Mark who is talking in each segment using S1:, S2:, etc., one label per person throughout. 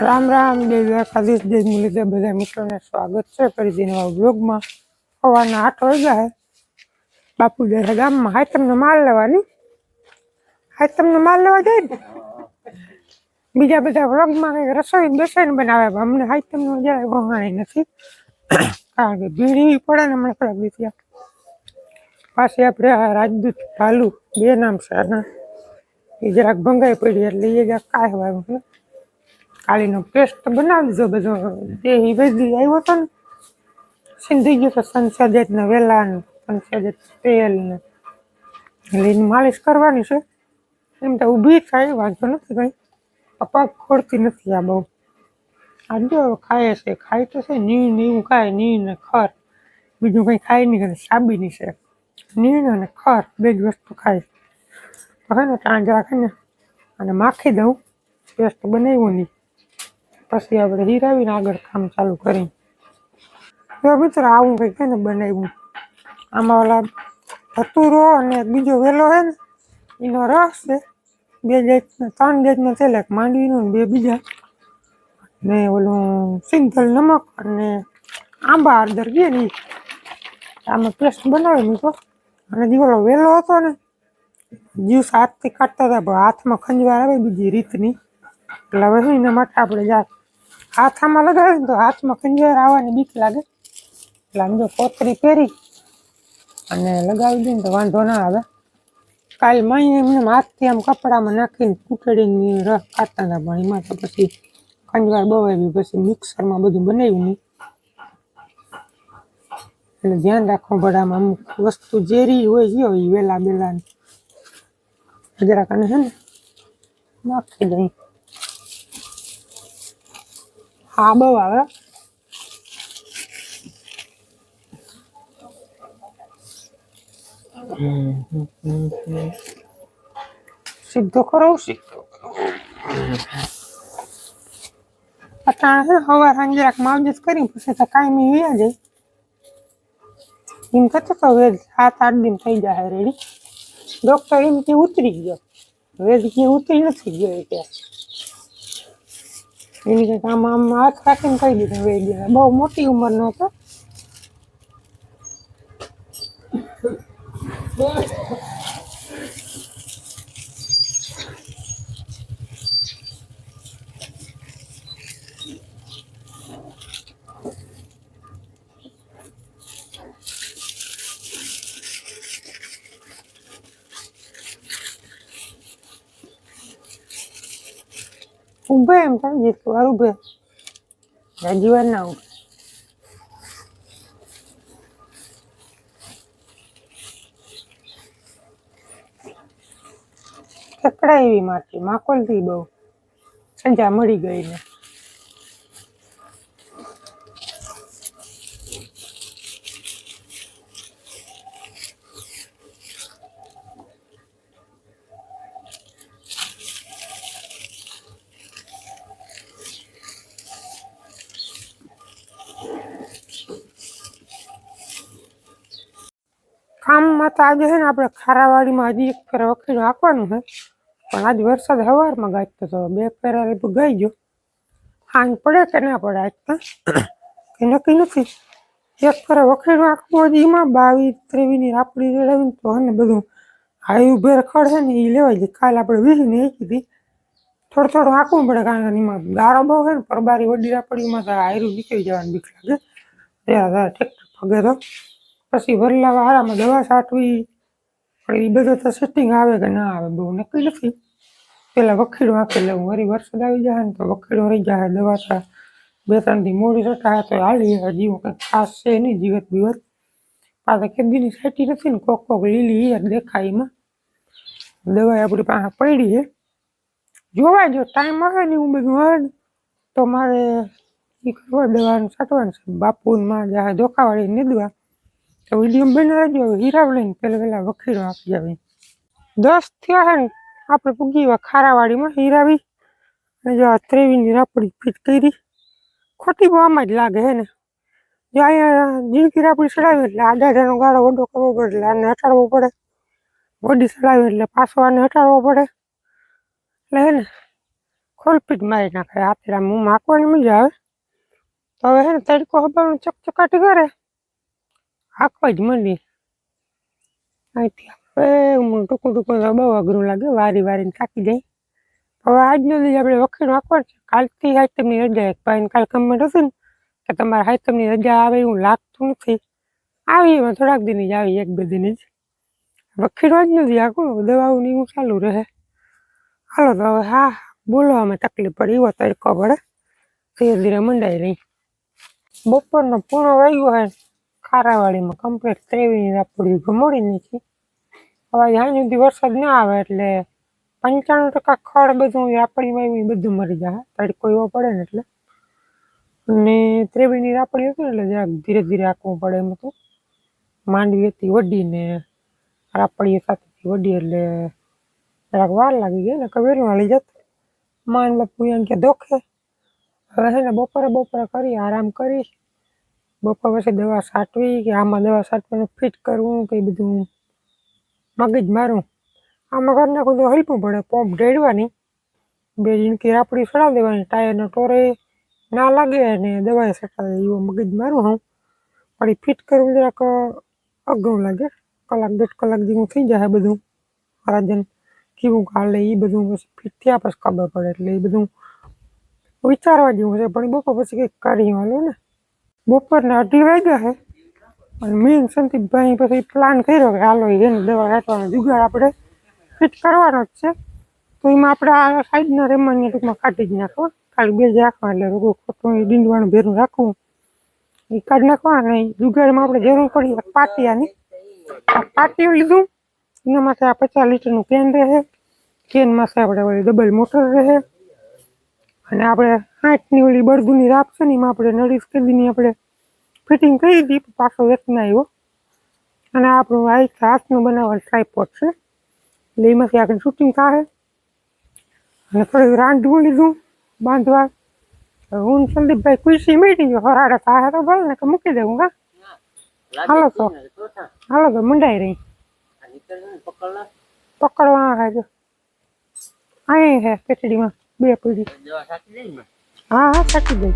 S1: રામ રામ દેવી એકાદશ જય મુરલીધર બધા મિત્રોને સ્વાગત છે ફરીથી નવા બ્લોગમાં સવારના આઠ વાગ્યા હે. બાપુ જાય ગામમાં. હાય, તમને માલ લેવાની? હાય, તમને માલ લેવા જાય ને? બીજા બધા વ્લોગમાં કંઈક રસોઈ બેસાઈને બનાવે. અમને હાય, તમને જાય વહાણી નથી. કારણ કે ભીડ એવી પડે ને, હમણાં ખરાબ રીતે પાછી આપણે આ રાજદૂત ભાલુ, બે નામ છે અને એ જરાક ભંગાઈ પડી એટલે એ જરાક કાંઈ વાયું કાળીનો પેસ્ટ બનાવી દીધો બધો. જે ઈ આવ્યો હતો ને સિંધી ગયો તો સંસદેત ને વેલા ને સંસદત તેલ ને. લઈને માલિશ કરવાની છે. એમ તો ઊભી થાય, વાંધો નથી કઈ. પપ્પા ખોડતી નથી આ બહુ. આજો ખાય છે, ખાય તો છે, નીણ ને એવું ખાય, નીણ ને ખર. બીજું કંઈ ખાય નહીં કરે સાબીની છે. નીણ અને ખર, બે જ વસ્તુ ખાય. તો હે ને ટાંજ રાખે ને, અને માખી દઉં. પેસ્ટ બનાવ્યું નહીં. પછી આપણે હીરાવીને આગળ કામ ચાલુ કરી તો મિત્ર, આવું કંઈક છે ને બનાવ્યું. આમાં ઓલા ધતુરો અને બીજો વેલો છે ને, એનો રસ છે. બે જાતના, ત્રણ જાતના છે એક માંડવીનું બે બીજા. ને ઓલું સિંધલ નમક અને આંબા હળદર ગયા ને. આમાં પેસ્ટ બનાવી મૂકો અને જે ઓલો વેલો હતો ને, જ્યુસ હાથથી કાઢતા હતા હાથમાં ખંજવાર આવે બીજી રીતની. એટલે હવે એના માટે આપણે જા હાથમાં લગાવે ને તો હાથમાં ખંજર આવવાની બીક લાગે. એટલે આમ જો કોતરી પહેરી અને લગાવી દે ને તો વાંધો ના આવે. કાલ મહી એમને હાથથી આમ કપડામાં નાખીને કૂટડીને રસ ખાતા હતા પણ એમાં તો પછી ખંજવાર બવાવી પછી મિક્સરમાં બધું બનાવ્યું નહીં. એટલે ધ્યાન રાખવું પડે આમાં અમુક વસ્તુ ઝેરી હોય છે એ વેલા બેલા જરાક અને છે ને નાખી દઈ. હા બહુ આવે. સીધો કરો. સીધો છે સવાર સાંજે માવજત કરી પછી તો કાંઈ વ્યા જાય. એમ કહેતો તો વેજ સાત આઠ દિન થઈ જાય રેડી. ડૉક્ટર એમ કે ઉતરી ગયો. વેજ કે ઉતરી નથી ગયો કે. એની કંઈક આમ આમ આંખ રાખીને કહી દીધું ગયા બહુ મોટી ઉંમરનો હતો. ઊભે એમ થાય જેટલું વાર ઊભે. હજી વાર ના ઊભે કકડા એવી માટી માકોલથી બહુ. સંજા મળી ગઈ ને. કામમાં આજે છે ને આપણે ખારાવાડીમાં હજી એક ફેર વખીડું આપવાનું છે. પણ આજ વરસાદ સવારમાં ગાજતો હતો બે ફેરા લીધું ગાઈ ગયો. હાંજ પડે કે ના પડે આજ તો? કંઈ નક્કી નથી. એક ફેર વખીડું આખું હજી એમાં બાવીસ ત્રેવીસની રાપડી રેડાવીને તો ને બધું હાઈ ઉભેર ખડ છે ને એ લેવાય જાય કાલ આપણે વીસીને એકી હતી. થોડું થોડું આંકવું પડે કારણ કે એમાં ગારો બહુ છે ને પરબારી વડી રાપડીમાં તો હાયરું નીકળી જવાની બીક લાગે. ત્યાં ટ્રેક્ટર ફગે તો. પછી વરલા વાળામાં દવા છાંટવી. પણ એ બધું તો સેટિંગ આવે કે ના આવે, બહુ નક્કી નથી. પેલા વખીડું આંખી લેવું વરી વરસાદ આવી જાય ને તો વખીડું રહી જાય દવા તો બે ત્રણ દી મોડી રટાય તો હાલી જીવો હું કંઈ ખાસ છે નહીં જીવત બીવત. પાછા કેદીની સાટી નથી ને, કોક કોક લીલી યાર દેખાય એમાં. દવા આપણી પાસે પડી છે જોવાય જો ટાઈમ આવે ને હું બધું આવે તો મારે એ કરવા દવાનું સાટવાનું છે. બાપુમાં જાય ધોકાવાળી નીદવા તો વીડિયો બની રહેજો હવે હીરાવ લઈને પેલા પેલા વખીડો આપી આવે. દસ થયા છે ને, આપણે પૂગી એવા ખારાવાડીમાં હીરાવી અને જો આ ત્રેવીની રાપડી ફીટ કરી, ખોટી બહુ આમાં જ લાગે હે ને. જો અહીંયા જીણકી રાપડી ચડાવી એટલે આ દાદાનો ગાળો વડો કરવો પડે એટલે આને હટાડવો પડે. વડી ચડાવી એટલે પાછો આને હટાડવો પડે. એટલે હે ને ખોલપીટ મારી નાખે આમ હું માખવાની મજા આવે. તો હવે હે ને તડકો હબાનું ચકચકાટી કરે. આખવા જ મંડી અહીંથી ટૂંકું ટૂંકું બહુ અઘરું લાગે, વારી વારીને થાકી જાય. હવે આજનો દી આપણે વખીણ વાંકવાનું છે. કાલથી હાઈતમની રજા, એક કાલ કમેન્ટ હતી ને કે તમારે હાઈતમની રજા આવે એવું લાગતું નથી. આવી એમાં થોડાક દિન જ આવી, એક બે દિન જ. વખીણવા જ નથી આખું દવાઓ ને એવું ચાલુ રહે. હાલો તો હવે હા, બોલવામાં તકલીફ પડી, એવો તડકો પડે. ધીરે ધીરે મંડાઈ રહી. બપોરનો પૂણો વાગ્યો હોય ખારાવાડીમાં કમ્પ્લીટ ત્રેવીની રાપડી ગમોડી નાખી હવે જ્યાં સુધી વરસાદ ના આવે એટલે પંચાણું ટકા ખડ બધું રાપડીમાં એવી બધું મરી જાય. તડકો એવો પડે ને એટલે. અને ત્રેવીની રાપડી હતી એટલે જરાક ધીરે ધીરે આંકવું પડે એમ હતું. માંડવી હતી વડીને રાપડી સાથે વડી એટલે જરાક વાર લાગી ગઈ ને કવેરીમાં લઈ જત. માન બાપુ એમ કે દોખે હવે છે ને બપોરે બપોરે કરી, આરામ કરી. બપોર પછી દવા છાંટવી કે આમાં દવા છાંટવાનું ફિટ કરવું કે બધું મગજ મારું. આમાં ઘરને નાખું તો હલવું પડે, પંપ ઢેડવાની બે જીણકી રાપડી સડાવી દેવાની ટાયરનો ટોરે ના લાગે અને દવાએ સટાવે એવું મગજ મારું હું. વળી ફિટ કરવું જરાક અઘરું લાગે, કલાક દોઢ કલાક જેવું થઈ જાય બધું. રાજન કેવું કાલે એ બધું પછી ફિટ થયા પછી ખબર પડે, એટલે એ બધું વિચારવા જેવું છે. પણ બપોર પછી કંઈક કરી વાલો ને. બપોરના અઢી વાગ્યા છે અને મેં સંદીપભાઈ પછી પ્લાન કર્યો કે હાલો એને દવા કાઢવાનો જુગાડ આપણે ફિટ કરવાનો જ છે. તો એમાં આપણે આ સાઈડના રેમાન્ય ટૂંકમાં કાઢી જ નાખવા. ખાલી બે જ રાખવા એટલે રોગો ખોટું એ ડીંડવાનું ભેરું રાખવું. એ કાઢી નાખવા અને જુગાડમાં આપણે જરૂર પડી પાટિયાની. આ પાટિયું લીધું. એના માટે આ પચાસ લીટરનું કેન રહે. કેન માથે આપણે ડબલ મોટર રહે. અને આપણે આઠની ઓલી બળદુની રાપ છે ને એમાં આપણે નળી કેદીની આપણે ફિટિંગ કરી હતી પાછો વેચના આવ્યો અને આપણું આ એક હાથનું બનાવવાનું ટ્રાયપોડ છે. એટલે એમાંથી આગળ શૂટિંગ થાય અને થોડીક રાંધવું લીધું બાંધવા. હું ને સંદીપભાઈ ખુશી મેળી ગયો હરાડે થાય તો ભલે ને કે મૂકી દેવું કા હાલો તો. હાલો તો મંડાઈ રહી. પકડવા હે જો. અહીં હે પેટડીમાં. બે પીડી હા હા સાચી દઈ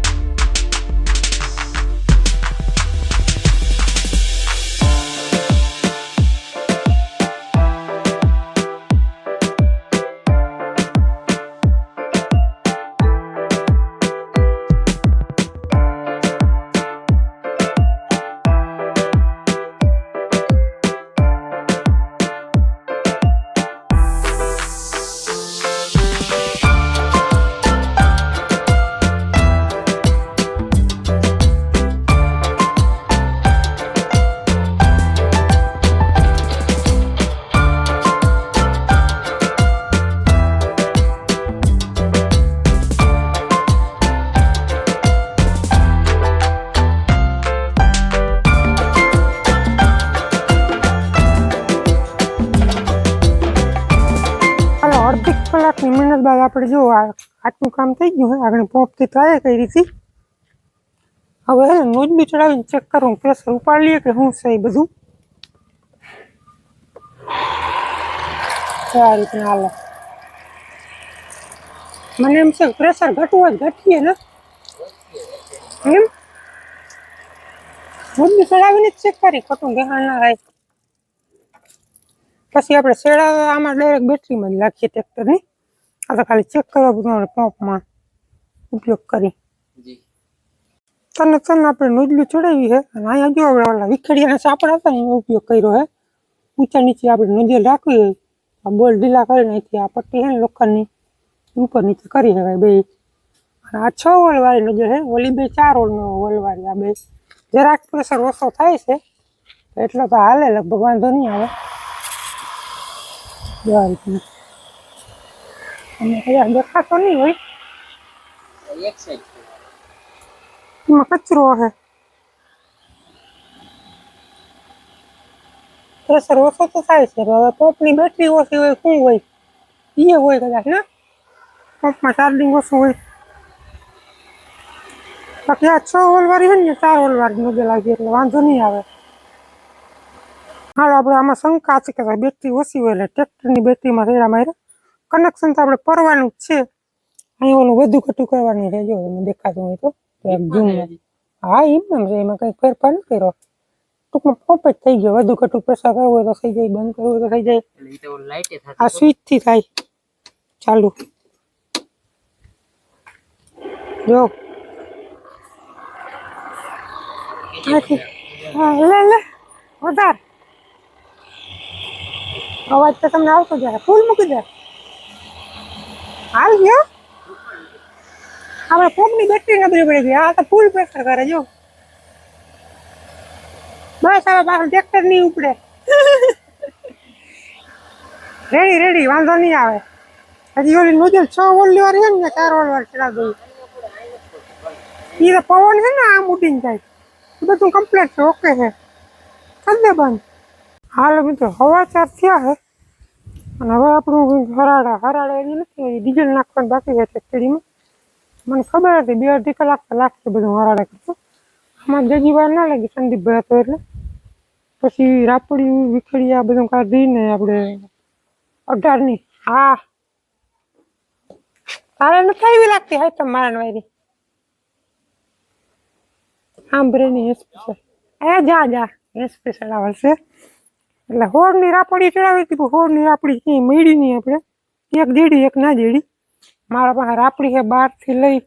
S1: આ આટલું કામ થઈ ગયું હોય, આગળ પોપથી ટ્રાય કરી હતી. હવે હે ને નોજ બી ચડાવીને ચેક કરું પ્રેશર ઉપાડ લઈએ કે શું છે એ બધું. આ રીતના હાલે. મને એમ છે પ્રેશર ઘટવું હોય ઘટીએ ને. એમ? નોજ બી ચડાવીને જ ચેક કરી, ખોટું ગેહાણ ના થાય. પછી આપણે શેડા, આમાં ડાયરેક્ટ બેટરીમાં જ નાખીએ ટ્રેક્ટરની આ તો ખાલી ચેક કરવા બધું પંપમાં ઉપયોગ કરી. તને તને આપણે નોજલું ચડાવી છે અને અહીંયા જો આપણે ઓલા વિખેડિયાના સાપડ હતા ને એનો ઉપયોગ કર્યો છે ઊંચા નીચે આપણે નજર રાખવી હોય. આ બોલ ઢીલા કરીને અહીંથી આ પટ્ટી છે ને લોખંડની. ઉપર નીચે કરી શકાય બે. અને આ છ વોલવાળી નજર છે ઓલી બે ચાર વોલનો વોલવાળી આ બે. જરાક પ્રેશર ઓછો થાય છે એટલો તો હાલે લગભગ વાંધો નહીં આવે. જો રીતના અને કદાચ દેખાતો નહીં હોય. એમાં કચરો હશે પ્રેશર ઓછો તો થાય છે હવે પંપની બેટરી ઓછી હોય શું હોય? એ હોય કદાચ ને પંપમાં ચાર્જિંગ ઓછું હોય. બાકી આ છ હોલવાળી હોય ને ચાર હોલવાળી નજર લાગી એટલે વાંધો નહીં આવે. હાલો આપણે આમાં શંકા છે કે બેટરી ઓછી હોય એટલે ટ્રેક્ટરની બેટરીમાં રેડા મારે કનેક્શન તો આપણે પરવાનું જ છે. અહીં ઓલું વધુ ઘટું કરવાનું છે જો એમાં દેખાતું હોય તો. એક હા એમ છે એમાં કંઈ ફેરફાર ન કર્યો. ટૂંકમાં પંપ જ થઈ ગયો. વધુ ઘટું પ્રેશર કરવું હોય તો થઈ જાય બંધ કરવું હોય તો થઈ જાય. આ સ્વિચથી થાય. ચાલુ. જો. લે લે. વધાર. અવાજ તો તમને આવતો જાય. ફૂલ મૂકી દે. હાલ ગયો આપણે પગની બેટરી નબળી પડી ગઈ આ તો ફૂલ પ્રેશર કરે જો. બસ હવે પાછું ટ્રેક્ટર નહીં ઉપડે. રેડી રેડી વાંધો નહીં આવે. હજી ઓલી નોજલ છ ઓલી વાર છે ને, ચાર ઓલ વાર ચડા દઉં. ઈ તો પવન છે ને, આમ ઉડીને જાય. બધું કમ્પ્લીટ છે ઓકે છે. કરી દે બંધ. હાલ મિત્રો, હવા ચાર થયા છે અને હવે આપણું હરાડા હરાડા એની નથી ડીઝલ નાખવાનું બાકી છે ખેડીમાં. મને ખબર હતી, બે અઢી કલાક તો લાગશે બધું હરાડા કરતું. આમાં જજી વાર ના લાગી સંદીપભાઈ હતો એટલે. પછી રાપડી, વિખડી, આ બધું કાઢીને આપણે અઢારની, હા. તારે નથી એવી લાગતી? હાય તો મારા વાયરી. સાંભળેની એસપી એ જા જા. એસપી ચડાવશે એટલે હોળની રાપડી ચડાવી હતી, પણ હોળની રાપડી ક્યાંય મળી નહીં આપણે. એક જેડી એક ના જેડી મારા પાસે રાપડી છે બારથી લઈ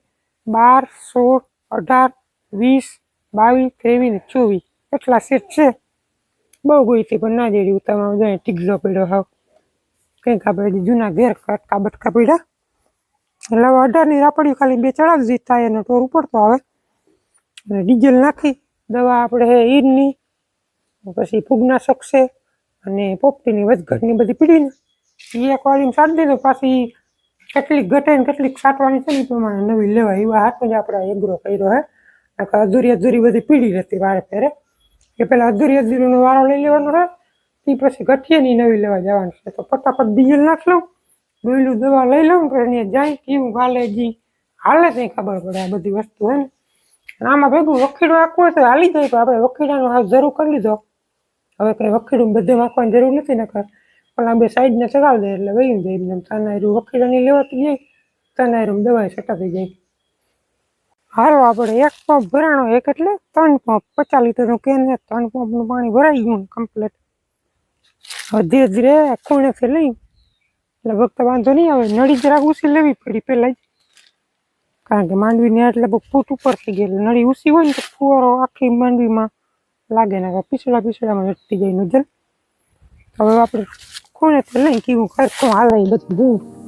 S1: બાર, સોળ, અઢાર, વીસ, બાવીસ, ત્રેવીસ ને ચોવીસ. એટલા સેટ છે. બહુ ગઈ હતી પણ ના જેડી ઉતામાં જાય ટીગલો પડ્યો હાવ. કંઈક આપણે જૂના ઘેર કટકા બટકા પડ્યા. એટલે હવે અઢારની રાપડી ખાલી બે ચડાવી થાય એનો ટોર ઉપડતો આવે. અને ડીઝલ નાખી. દવા આપણે ઈરની પછી ફૂગનાશક છે. અને પોપટીની વધઘટની બધી પીડીને એ એક વાળીને સાટ દીધો પાછી કેટલીક ઘટે ને કેટલીક સાટવાની છે ને પ્રમાણે નવી લેવા એવા હાથમાં જ આપણે એગ્રો કર્યો હે. નકર અધૂરી અધૂરી બધી પીડી રહેતી વારે ફેરે. એ પેલા અધૂરી અધૂરીનો વારો લઈ લેવાનો હે. એ પછી ગઠિયાની નવી લેવા જવાનું છે. તો ફટાફટ ડીઝલ નાખ લઉં ડોયલું દવા લઈ લઉં તો જાય, કેવું હાલે જી? હાલે ત્યાં ખબર પડે આ બધી વસ્તુ હે ને. આમાં ભેગું વખીડું આખું હોય તો હાલી જાય તો આપણે વખીડાનો હાથ જરૂર કરી લીધો. હવે કંઈ વખીડું બધે માખવાની જરૂર નથી નકર આ બે સાઈડને ચગાવી દે એટલે વહી જાય એમને તનાયરું વખીડાની લેવાતી જાય તનાયરું દવાઈ સટાતી જાય. હાલો આપણે એક પંપ ભરાણો, એક એટલે ત્રણ પંપ. પચાસ લીટરનું કેન છે, ત્રણ પંપનું પાણી ભરાઈ ગયું કમ્પ્લીટ. હવે ધીરે ધીરે ખૂણેથી લઈ, એટલે તો વાંધો નહીં આવે, નળી જરાક ઉસી લેવી પડી પહેલાં જ. કારણ કે માંડવીને એટલે બહુ ફૂટ ઉપર થઈ ગઈ, એટલે નળી ઉસી હોય ને તો ફુવારો આખી માંડવીમાં લાગે ને પીસડા પીછડામાં લટકી જાય નજર હવે આપણે કોને લઈ કેવું ખર્ચું હાલે બધું જોયું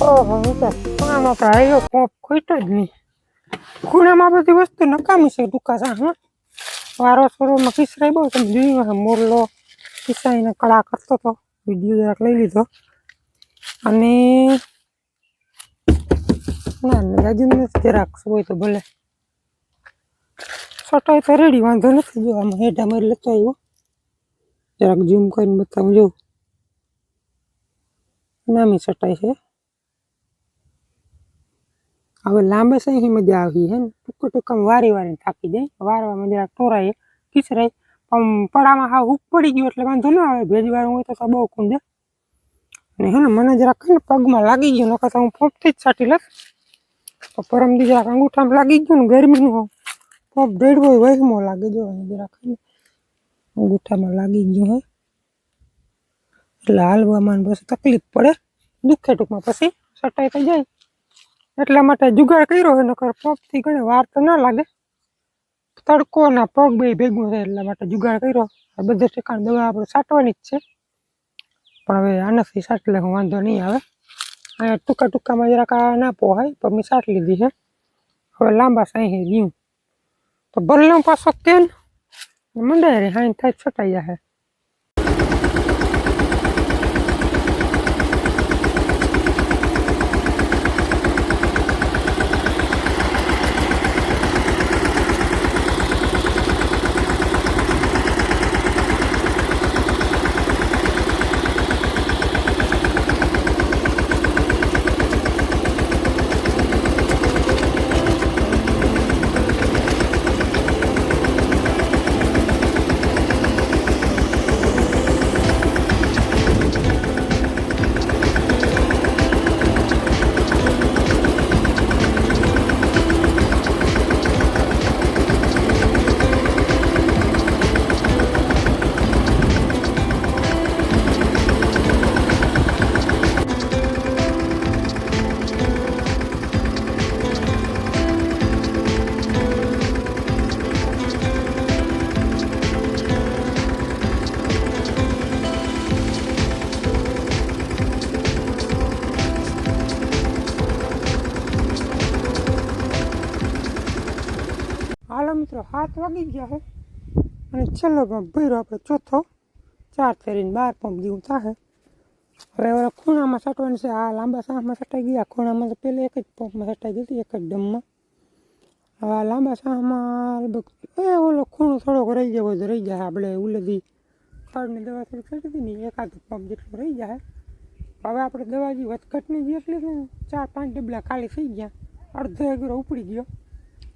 S1: ઓહો ખૂણામાં આવ્યો કોપ ખૂટ્યો જ નહીં. ખૂણામાં બધી વસ્તુ નકામી છે ટૂંકા હા વારો સ્વરોમાં કિસરાઈ બહુ, તમે જોયું મોરલો કિસાઈને કળા કરતો હતો વીડિયો જરાક લઈ લીધો. અને ના જાજુ નથી, જરાક હોય તો ભલે. સટાઈ તો રેડી, વાંધો નથી, જો આમાં હેઠા મારી લેતો આવ્યો. જરાક ઝૂમ કરીને બતાવું જોઉં નામી સટાઈ છે. હવે લાંબા સહી મજા આવી હે ને ટૂંક ટૂંકમાં વારી વારી થાકી જાય. વારવામાં જરાક ટોરાય ખીચરાય પણ પડામાં હા હુક પડી ગયો એટલે વાંધો ના આવે. ભેજવાળું હોય તો બહુ કુંજે અને હે ને, મને જરાક ને પગમાં લાગી ગયો, નકર તો હું પોપથી જ સાટી લઈશ. તો પરમ દી અંગૂઠામાં લાગી ગયું ને ગરમીનું પોપ ડેડ હોય લાગે જો અહીં જરાક અંગૂઠામાં લાગી ગયું હોય એટલે હાલવામાં બસ તકલીફ પડે. દુઃખે ટૂંકમાં પછી સટાઈ થઈ જાય. એટલા માટે જુગાડ કર્યો હોય નકર પગથી ઘણી વાર તો ના લાગે. તડકો ના પગ બે ભેગું થાય એટલા માટે જુગાડ કર્યો. આ બધે ઠેકાણ દવા આપણે સાટવાની જ છે. પણ હવે આનાથી સાટ લે વાંધો નહીં આવે. અહીંયા ટૂંકા ટૂંકામાં જરાક ના પોહાય, પણ મેં સાટ લીધી છે. હવે લાંબા સાહી ગયું. તો બલ્લો પાછો કેન? મંડાય રે હાઈ થાય છટાઈ જાય હાથ વાગી ગયા છે અને છેલ્લો પંપ ભર્યો આપણે ચોથો. ચાર ફેરીને બાર પંપ જેવું થશે હવે ઓલા ખૂણામાં સટવાની છે. આ લાંબા સાહમાં સટાઈ ગયા. ખૂણામાં તો પહેલાં એક જ પંપમાં સટાઈ ગઈ હતી, એક જ ડમમાં. હવે આ લાંબા સાહમાં લગભગ, એ ઓલો ખૂણો થોડોક રહી ગયો બધો રહી જાય. આપણે ઉલેથી ખાડની દવા થોડી કરી હતી ને એકાદ પંપ જેટલું રહી જાય. હવે આપણે દવા જે વધઘટની જે એટલી ચાર પાંચ ડબલા ખાલી થઈ ગયા. અડધો એગરો ઉપડી ગયો.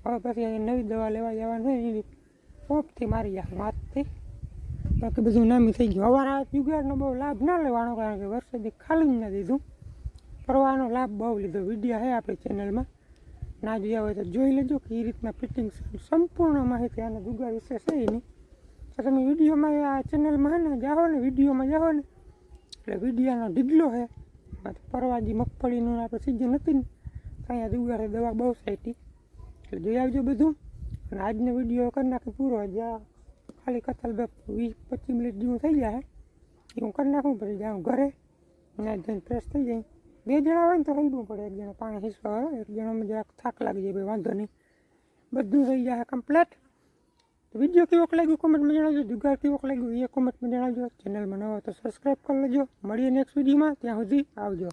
S1: હવે પછી અહીં નવી દવા લેવા જવાનું એની પોપથી મારી જાય માથથી બાકી બધું નામી થઈ ગયું. અવાર આ જુગારનો બહુ લાભ ના લેવાનો કારણ કે વરસાદે ખાલી જ ન દીધું. પરવાનો લાભ બહુ લીધો. વીડિયો છે આપણી ચેનલમાં. ના જોયા હોય તો જોઈ લેજો કે એ રીતના ફિટિંગ સંપૂર્ણ માહિતી આના જુગાર વિશે છે નહીં. તો તમે વિડીયોમાં આ ચેનલમાં ને જાઓ ને, વિડીયોમાં જાઓ ને. એટલે વિડીયાનો ઢીગલો છે. પરવાજી મગફળીનું આપણે સીઝન હતી ને. અહીંયા જુગાડે દવા બહુ સાઈટી. એટલે જોઈ આવજો બધું. અને આજનો વીડિયો કરી નાખી પૂરો. જ્યાં ખાલી કથલ બે વીસ પચીસ મિનિટ જેવું થઈ જાય. એ હું કરી નાખું, પછી જાઉં ઘરે. ત્યાં જઈને ફ્રેશ થઈ જાય બે જણા હોય ને તો હલવું પડે. એક જણા પાણી હિસવા એક જણામાં જરાક થાક લાગી જાય, ભાઈ વાંધો નહીં. બધું થઈ જાય કમ્પ્લેટ વીડિયો કેવોક લાગ્યો કોમેન્ટમાં જણાવજો. જુગાર કેવોક લાગ્યું એ કોમેન્ટમાં જણાવજો. ચેનલમાં નવો તો સબસ્ક્રાઈબ કરી લેજો. મળીએ નેક્સ્ટ વિડીયોમાં. ત્યાં સુધી આવજો.